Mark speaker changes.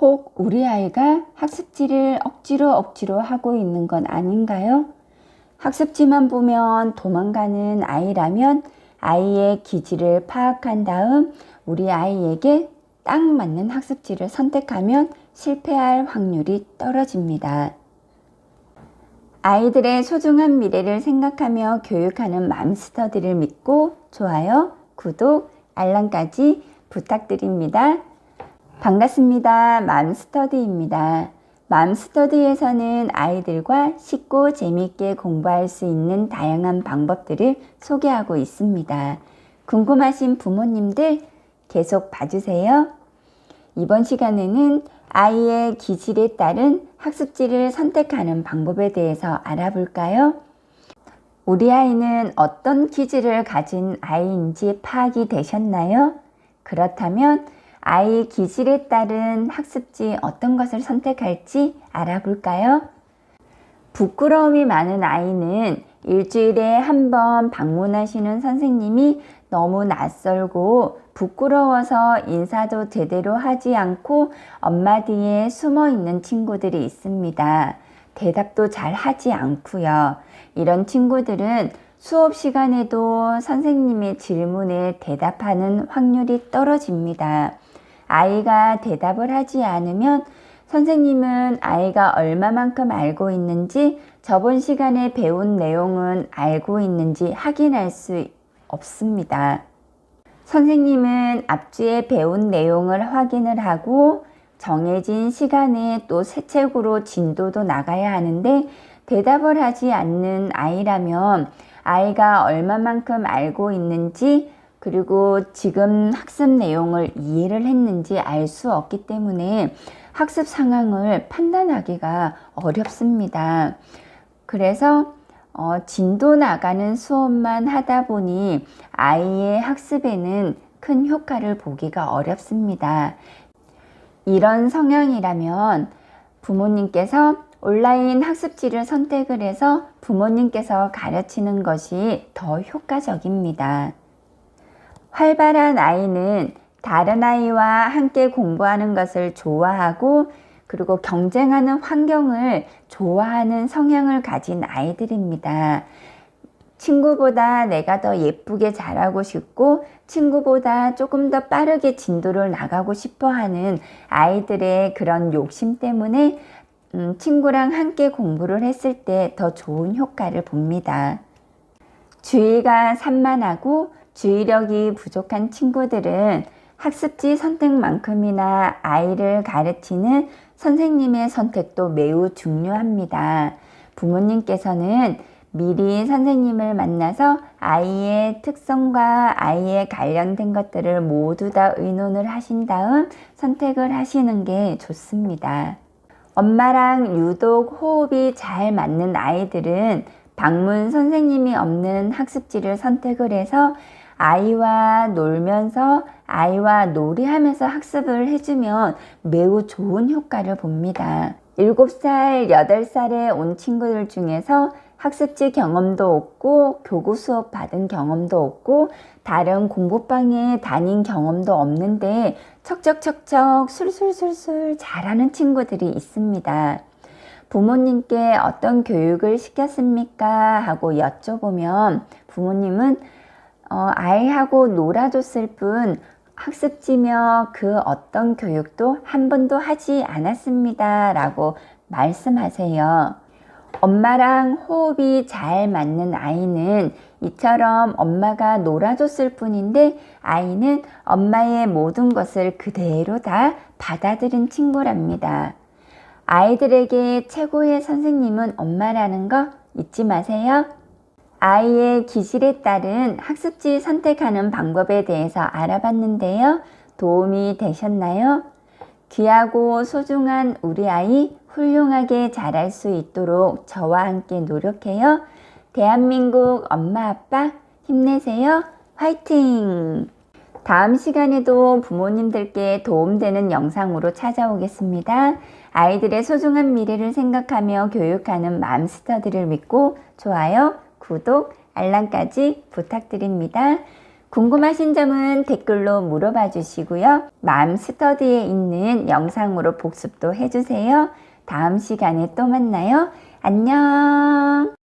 Speaker 1: 혹 우리 아이가 학습지를 억지로 억지로 하고 있는 건 아닌가요? 학습지만 보면 도망가는 아이라면 아이의 기질을 파악한 다음 우리 아이에게 딱 맞는 학습지를 선택하면 실패할 확률이 떨어집니다. 아이들의 소중한 미래를 생각하며 교육하는 맘스터디를 믿고 좋아요, 구독, 알람까지 부탁드립니다. 반갑습니다. 맘스터디입니다. 맘스터디에서는 아이들과 쉽고 재미있게 공부할 수 있는 다양한 방법들을 소개하고 있습니다. 궁금하신 부모님들 계속 봐주세요. 이번 시간에는 아이의 기질에 따른 학습지를 선택하는 방법에 대해서 알아볼까요? 우리 아이는 어떤 기질을 가진 아이인지 파악이 되셨나요? 그렇다면 아이 기질에 따른 학습지 어떤 것을 선택할지 알아볼까요? 부끄러움이 많은 아이는 일주일에 한 번 방문하시는 선생님이 너무 낯설고 부끄러워서 인사도 제대로 하지 않고 엄마 뒤에 숨어 있는 친구들이 있습니다. 대답도 잘 하지 않고요. 이런 친구들은 수업 시간에도 선생님의 질문에 대답하는 확률이 떨어집니다. 아이가 대답을 하지 않으면 선생님은 아이가 얼마만큼 알고 있는지 저번 시간에 배운 내용은 알고 있는지 확인할 수 없습니다. 선생님은 앞주에 배운 내용을 확인을 하고 정해진 시간에 또 새 책으로 진도도 나가야 하는데 대답을 하지 않는 아이라면 아이가 얼마만큼 알고 있는지 그리고 지금 학습 내용을 이해를 했는지 알 수 없기 때문에 학습 상황을 판단하기가 어렵습니다. 그래서 어, 진도 나가는 수업만 하다 보니 아이의 학습에는 큰 효과를 보기가 어렵습니다. 이런 성향이라면 부모님께서 온라인 학습지를 선택을 해서 부모님께서 가르치는 것이 더 효과적입니다. 활발한 아이는 다른 아이와 함께 공부하는 것을 좋아하고 그리고 경쟁하는 환경을 좋아하는 성향을 가진 아이들입니다. 친구보다 내가 더 예쁘게 잘하고 싶고 친구보다 조금 더 빠르게 진도를 나가고 싶어 하는 아이들의 그런 욕심 때문에 음, 친구랑 함께 공부를 했을 때 더 좋은 효과를 봅니다. 주의가 산만하고 주의력이 부족한 친구들은 학습지 선택만큼이나 아이를 가르치는 선생님의 선택도 매우 중요합니다. 부모님께서는 미리 선생님을 만나서 아이의 특성과 아이에 관련된 것들을 모두 다 의논을 하신 다음 선택을 하시는 게 좋습니다. 엄마랑 유독 호흡이 잘 맞는 아이들은 방문 선생님이 없는 학습지를 선택을 해서 아이와 놀면서 아이와 놀이하면서 학습을 해주면 매우 좋은 효과를 봅니다. 7살, 8살에 온 친구들 중에서 학습지 경험도 없고 교구 수업 받은 경험도 없고 다른 공부방에 다닌 경험도 없는데 척척척척 술술술술 잘하는 친구들이 있습니다. 부모님께 어떤 교육을 시켰습니까? 하고 여쭤보면 부모님은 어, 아이하고 놀아줬을 뿐 학습지며 그 어떤 교육도 한 번도 하지 않았습니다. 라고 말씀하세요. 엄마랑 호흡이 잘 맞는 아이는 이처럼 엄마가 놀아줬을 뿐인데 아이는 엄마의 모든 것을 그대로 다 받아들인 친구랍니다. 아이들에게 최고의 선생님은 엄마라는 거 잊지 마세요. 아이의 기질에 따른 학습지 선택하는 방법에 대해서 알아봤는데요. 도움이 되셨나요? 귀하고 소중한 우리 아이 훌륭하게 자랄 수 있도록 저와 함께 노력해요. 대한민국 엄마 아빠 힘내세요. 화이팅! 다음 시간에도 부모님들께 도움되는 영상으로 찾아오겠습니다. 아이들의 소중한 미래를 생각하며 교육하는 맘스터들을 믿고 좋아요, 구독, 알람까지 부탁드립니다. 궁금하신 점은 댓글로 물어봐 주시고요. 맘 스터디에 있는 영상으로 복습도 해주세요. 다음 시간에 또 만나요. 안녕.